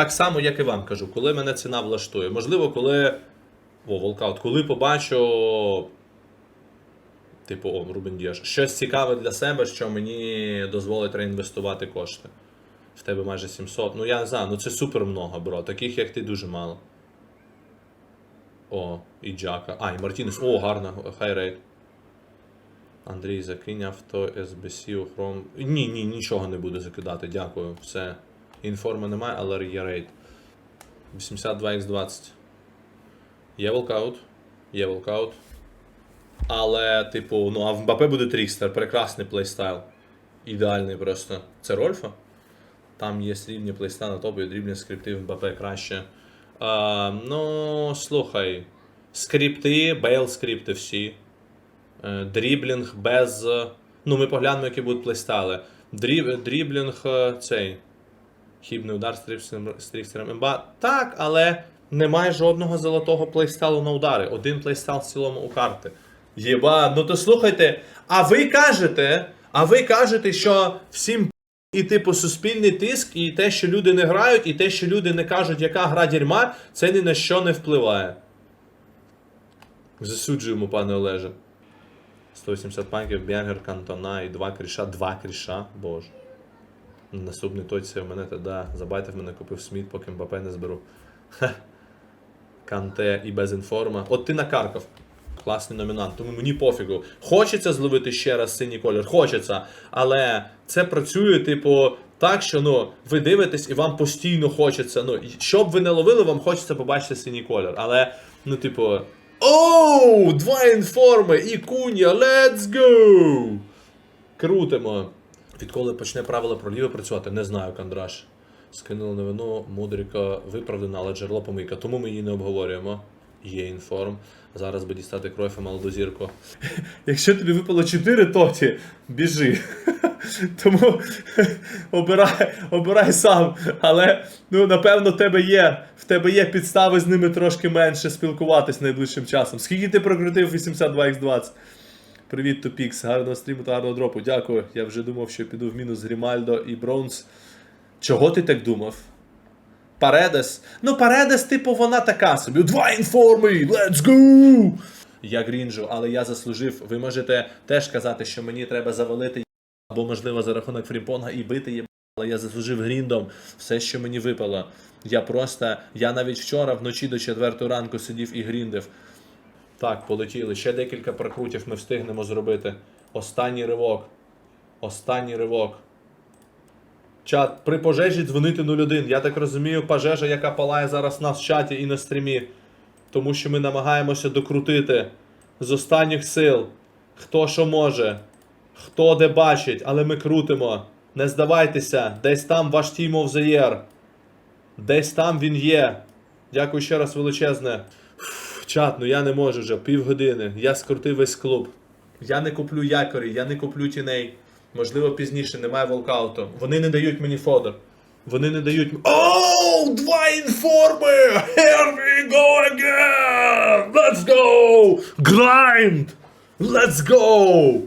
Так само, як і вам кажу, коли мене ціна влаштує. Можливо, коли. О, волкаут, коли побачу. Типу, о, Рубен Діаш, щось цікаве для себе, що мені дозволить реінвестувати кошти. В тебе майже 700. Ну я не знаю, ну це супер много, бро. Таких як ти дуже мало. О, і Джака. А, і Мартінес. О, гарно, хай рейд. Андрій, закинь авто у Chrome. Ні, ні, нічого не буду закидати, дякую. Все. Інформи немає, але є рейд. 82x20. Є волкаут. Є волкаут. Але, типу, ну, а в Мбапе буде Трікстер, прекрасний плейстайл. Ідеальний просто. Це Рольфа? Там є срібні плейстайли на топі, дрібні скрипти в Мбапе краще. А, ну, слухай. Скрипти, бейл скрипти всі. Е, Дріблінг без. Ну, ми поглянемо, які будуть плейстайли. Дріб, дріблінг е, цей. Хібний удар з імба. Так, але немає жодного золотого плейстайлу на удари. Один плейстайл в цілому у карти. Єба, ну то слухайте, а ви кажете, а ви кажете, що всім і типу суспільний тиск, і те, що люди не грають, і те, що люди не кажуть, яка гра дерьма, це ні на що не впливає. Засуджуємо, пане Олеже. 180 панків, Бергер, Кантона і два кріша. Два кріша, боже. На Наступний точці в мене тоді забайтив мене купив сміт, поки МБП не зберу. Хе. Канте і без інформа. От ти накаркав. Класний номінант, тому мені пофігу. Хочеться зловити ще раз синій колір, хочеться. Але це працює, типу, так, що ну, ви дивитесь і вам постійно хочеться. Ну, і щоб ви не ловили, вам хочеться побачити синій колір. Але, ну, типу. Оу! Два інформи! І куня! Let's go! Крутимо. Відколи почне правило про ліве працювати, не знаю, Кандраш. Скинули новину, Мудрика виправдана, але джерело помийка. Тому ми її не обговорюємо. Є інформ. Зараз би дістати кров і молоду зірку. Якщо тобі випало 4 тоті, біжи. Тому обирай, обирай сам. Але ну, напевно, тебе є, в тебе є підстави з ними трошки менше спілкуватись найближчим часом. Скільки ти прокрутив 82x20? Привіт, Тупікс, гарного стріму та гарного дропу. Дякую. Я вже думав, що піду в мінус Грімальдо і Бронз. Чого ти так думав? Паредес. Ну, Паредес, типу, вона така собі. Два інформи! Let's go! Я грінжу, але я заслужив. Ви можете теж казати, що мені треба завалити або, можливо, за рахунок фрімпонга і бити є. Але я заслужив гріндом все, що мені випало. Я просто. Я навіть вчора вночі до 4 ранку сидів і гріндив. Так, полетіли. Ще декілька прокрутів ми встигнемо зробити. Останній ривок. Останній ривок. Чат, при пожежі дзвонити 01. Я так розумію, пожежа, яка палає зараз на в чаті і на стрімі. Тому що ми намагаємося докрутити з останніх сил. Хто що може, хто де бачить, але ми крутимо. Не здавайтеся, десь там ваш of the Десь там він є. Дякую ще раз величезне. Чат, ну я не можу вже півгодини. Я скрутив весь клуб. Я не куплю якорі, я не куплю тіней. Можливо, пізніше немає волкауту. Вони не дають мені фодер. Вони не дають. Оу! Два інформи! Here we go again! Let's go! Grind! Let's go!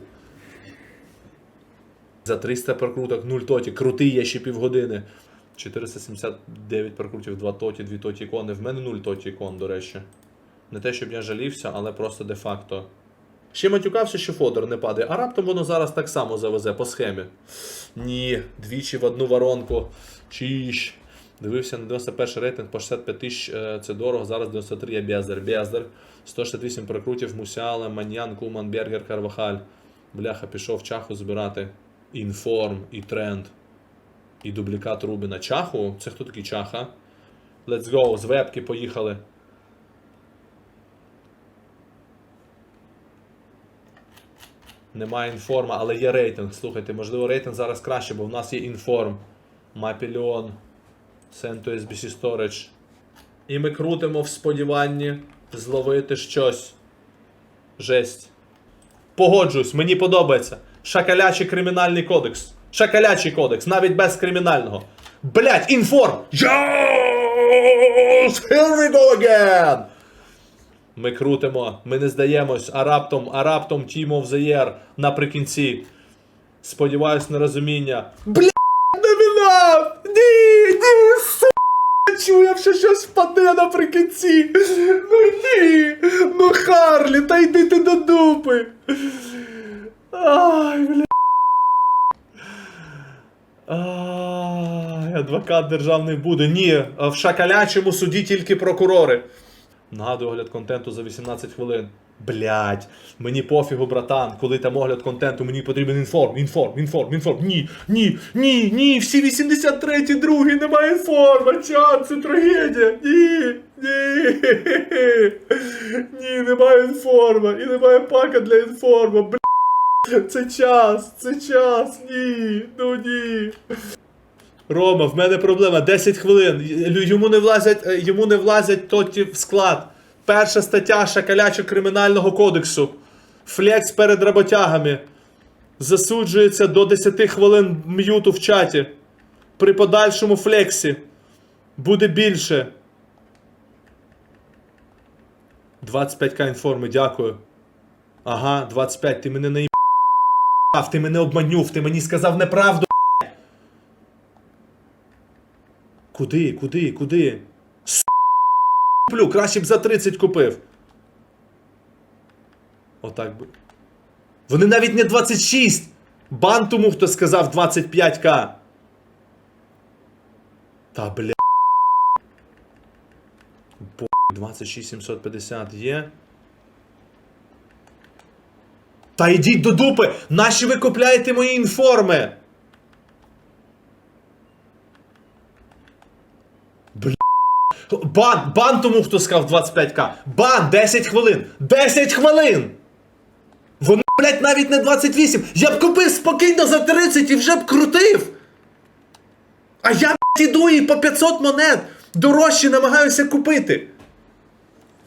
За 300 прокруток 0 тоті. Крутий є ще півгодини. 479 прокрутів, 2 тоті, 2 тоті ікони. В мене 0 тоті ікон, до речі. Не те, щоб я жалівся, але просто де-факто. Ще матюкався, що фодер не падає, а раптом воно зараз так само завезе по схемі. Ні, двічі в одну воронку. Чіш. Дивився на 91 рейтинг по 65 тисяч, е, це дорого, зараз 93 я Бездер. Бездер. 168 прокрутів, Мусяла, Маньян, Куман, Бергер, Карвахаль. Бляха, пішов чаху збирати. Інформ і тренд. І дублікат Рубіна. Чаху? Це хто такий чаха? Let's go, з вебки поїхали. Немає інформа, але є рейтинг. Слухайте, можливо, рейтинг зараз краще, бо в нас є інформ. Мапільон. Send to SBC Storage. І ми крутимо в сподіванні зловити щось. Жесть. Погоджуюсь, мені подобається. Шакалячий кримінальний кодекс. Шакалячий кодекс, навіть без кримінального. Блять, інформ! Yes! Here we go again! Ми крутимо, ми не здаємось, а раптом, а раптом Team of наприкінці. Сподіваюсь на розуміння. Бля, номінал! Ні, ні, су, чує, що щось впаде наприкінці. Ну ні. Ну Харлі, та йди ти до дупи. Ай, бля. Ай, адвокат державний буде. Ні, в шакалячому суді тільки прокурори. Нагадую огляд контенту за 18 хвилин. Блять, мені пофігу, братан. Коли там огляд контенту, мені потрібен інформ, інформ, інформ, інформ. Ні, ні, ні, ні, всі 83 другий немає інформа. Чат, це трагедія. Ні, ні. Ні, немає інформа. І немає пака для інформа. Блять, це час, це час. Ні, ну ні. Рома, в мене проблема 10 хвилин. Йому не влазять, е, йому не влазять тоті в склад. Перша стаття шакалячого кримінального кодексу. Флекс перед роботягами. Засуджується до 10 хвилин м'юту в чаті. При подальшому флексі. Буде більше. 25к інформи, дякую. Ага, 25, ти мене не ти мене обманюв, ти мені сказав неправду. Куди, куди, куди? С*** Куплю, краще б за 30 купив. Отак би. Вони навіть не 26. Бан тому, хто сказав 25к. Та бля. По 26750 є. Та йдіть до дупи! Нащо ви купляєте мої інформи? Бан! Бан тому, хто сказав 25к. Бан! 10 хвилин! 10 хвилин! Вони, блядь, навіть не 28. Я б купив спокійно за 30 і вже б крутив. А я, блядь, іду і по 500 монет дорожче намагаюся купити.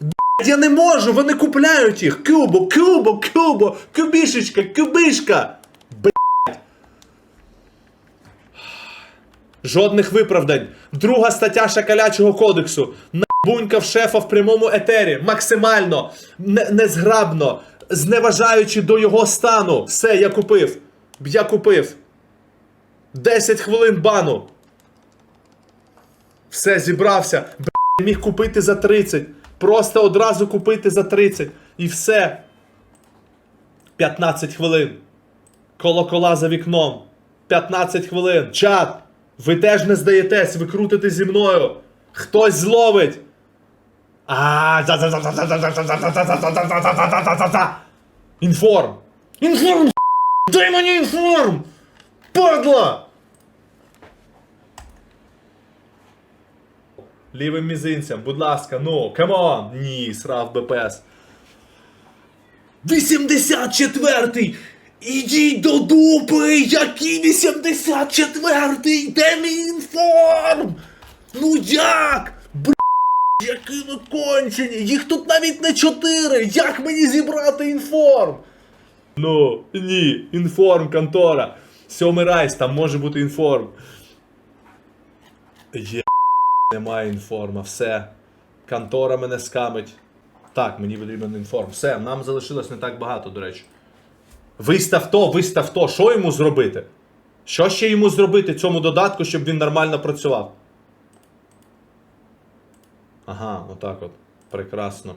Блядь, я не можу, вони купляють їх. Кюбо, кюбо, кюбо, кюбішечка, кюбишка. Блядь. Жодних виправдань. Друга стаття шакалячого кодексу. Набунькав шефа в прямому етері. Максимально, не, незграбно, зневажаючи до його стану. Все, я купив. Я купив. 10 хвилин бану. Все, зібрався. Б**, міг купити за 30. Просто одразу купити за 30. І все. 15 хвилин. Колокола за вікном. 15 хвилин. Чат. Ви теж не здаєтесь, ви крутите зі мною. Хтось зловить. А, Інформ! Інформ! Дай мені інформ! Падла! Лівим мізинцем, будь ласка, ну, камон! Ні, срав БПС. 84-й! Ідіть до дупи! Який 84-й? Де мій інформ? Ну як? Бля, які ви кончені! Їх тут навіть не 4! Як мені зібрати інформ? Ну, ні, інформ, контора. Сьомий райс, там може бути інформ. Є, немає інформа, все. Контора мене скамить. Так, мені потрібен інформ. Все, нам залишилось не так багато, до речі. Вистав то, вистав то. Що йому зробити? Що ще йому зробити цьому додатку, щоб він нормально працював? Ага, отак от. Прекрасно.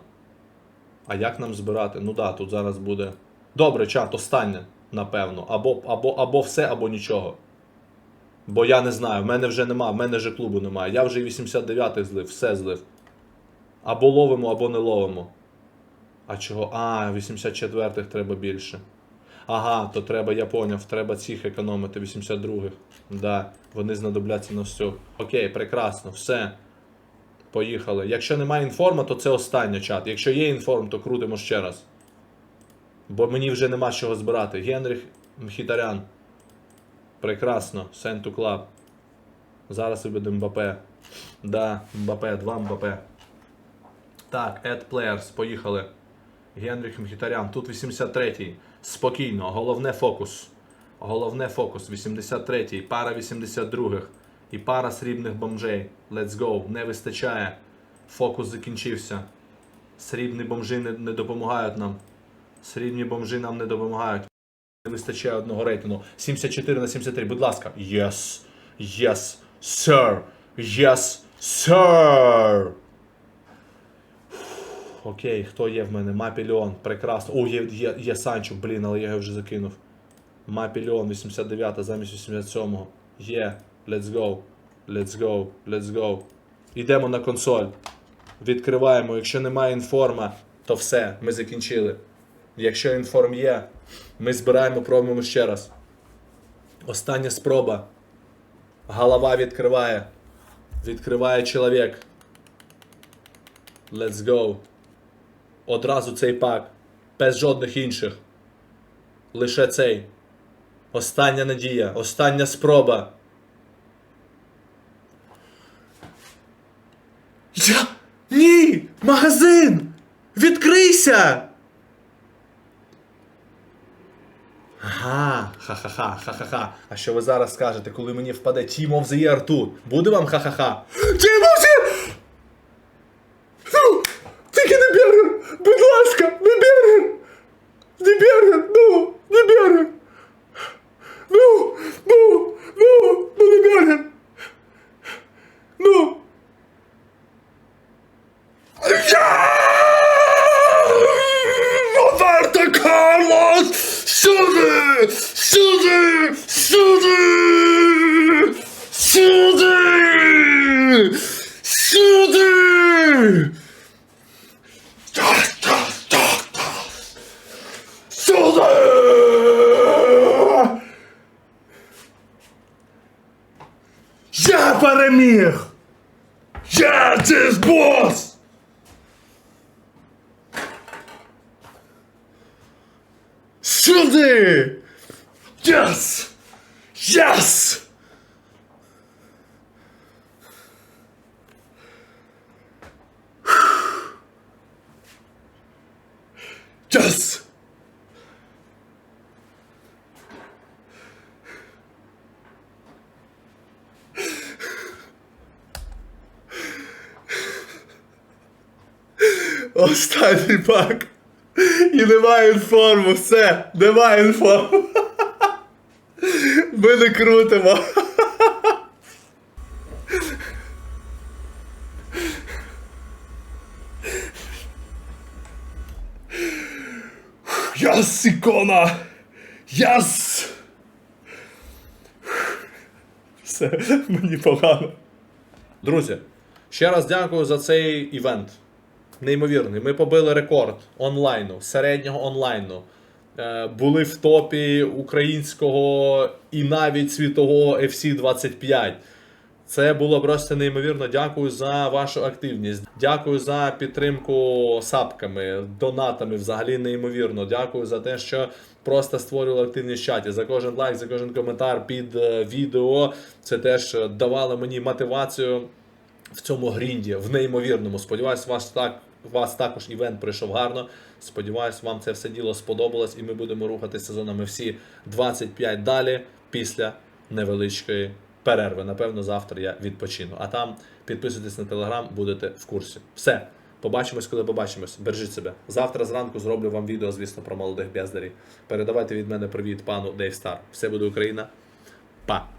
А як нам збирати? Ну да, тут зараз буде. Добре, чат, останнє, напевно. Або, або, або все, або нічого. Бо я не знаю, в мене вже нема, в мене вже клубу немає. Я вже 89-й злив, все злив. Або ловимо, або не ловимо. А чого? А, 84-х треба більше. Ага, то треба, я поняв, треба цих економити, 82-х. Да, вони знадобляться на все. Окей, прекрасно, все. Поїхали. Якщо немає інформа, то це останній чат. Якщо є інформ, то крутимо ще раз. Бо мені вже нема чого збирати. Генріх Мхітарян. Прекрасно. Send to club. Зараз виведу Мбапе. Да, Мбапе, два Мбапе. Так, add players, поїхали. Генріх Мхітарян. Тут 83-й. Спокійно. Головне фокус. Головне фокус. 83-й. Пара 82-х. І пара срібних бомжей. Let's go. Не вистачає. Фокус закінчився. Срібні бомжі не, не допомагають нам. Срібні бомжі нам не допомагають. Не вистачає одного рейтингу. 74 на 73. Будь ласка. Yes. Yes. Sir. Yes. Сер! Окей, хто є в мене? Мапільон, прекрасно. О, є, є, є Санчо, блін, але я його вже закинув. Мапільон, 89 замість 87-го. Є, let's go. Let's go, let's go. Йдемо на консоль. Відкриваємо. Якщо немає інформа, то все, ми закінчили. Якщо інформ є, ми збираємо, пробуємо ще раз. Остання спроба. Голова відкриває. Відкриває чоловік. Let's go. Одразу цей пак. Без жодних інших. Лише цей. Остання надія. Остання спроба. Я. Ні! Магазин! Відкрийся! Ага, ха-ха-ха, ха-ха-ха. А що ви зараз скажете, коли мені впаде Team of the тут? Буде вам ха-ха-ха? Team of Year! Ну, тільки не бергер! Будь ласка, не бергер! Не бергер! Ну, не бергер! Ну, ну, ну, ну не бергер! Ну! Роберто Карлос! Сюди! Сюди! Сюди! Сюди! Сюди! Так, так, так, так. Сюди! Я переміг! Я this boss! Сюди! Yes! Yes! Yes! Останній пак. І немає інформу, все, немає інформу. Ми не крутимо. Яс, ікона! Яс! Все, мені погано. Друзі, ще раз дякую за цей івент. Неймовірний. Ми побили рекорд онлайну, середнього онлайну. Е, Були в топі українського і навіть світового FC 25. Це було просто неймовірно. Дякую за вашу активність. Дякую за підтримку сапками, донатами. Взагалі неймовірно. Дякую за те, що просто створювали активність в чаті. За кожен лайк, за кожен коментар під е, відео. Це теж давало мені мотивацію в цьому грінді, в неймовірному. Сподіваюсь, вас так. У вас також івент пройшов гарно. Сподіваюсь, вам це все діло сподобалось, і ми будемо рухати сезонами всі 25 далі після невеличкої перерви. Напевно, завтра я відпочину. А там підписуйтесь на телеграм, будете в курсі. Все. Побачимось, коли побачимось. Бережіть себе. Завтра зранку зроблю вам відео, звісно, про молодих бездарів. Передавайте від мене привіт пану Дейв Стар. Все буде Україна. Па!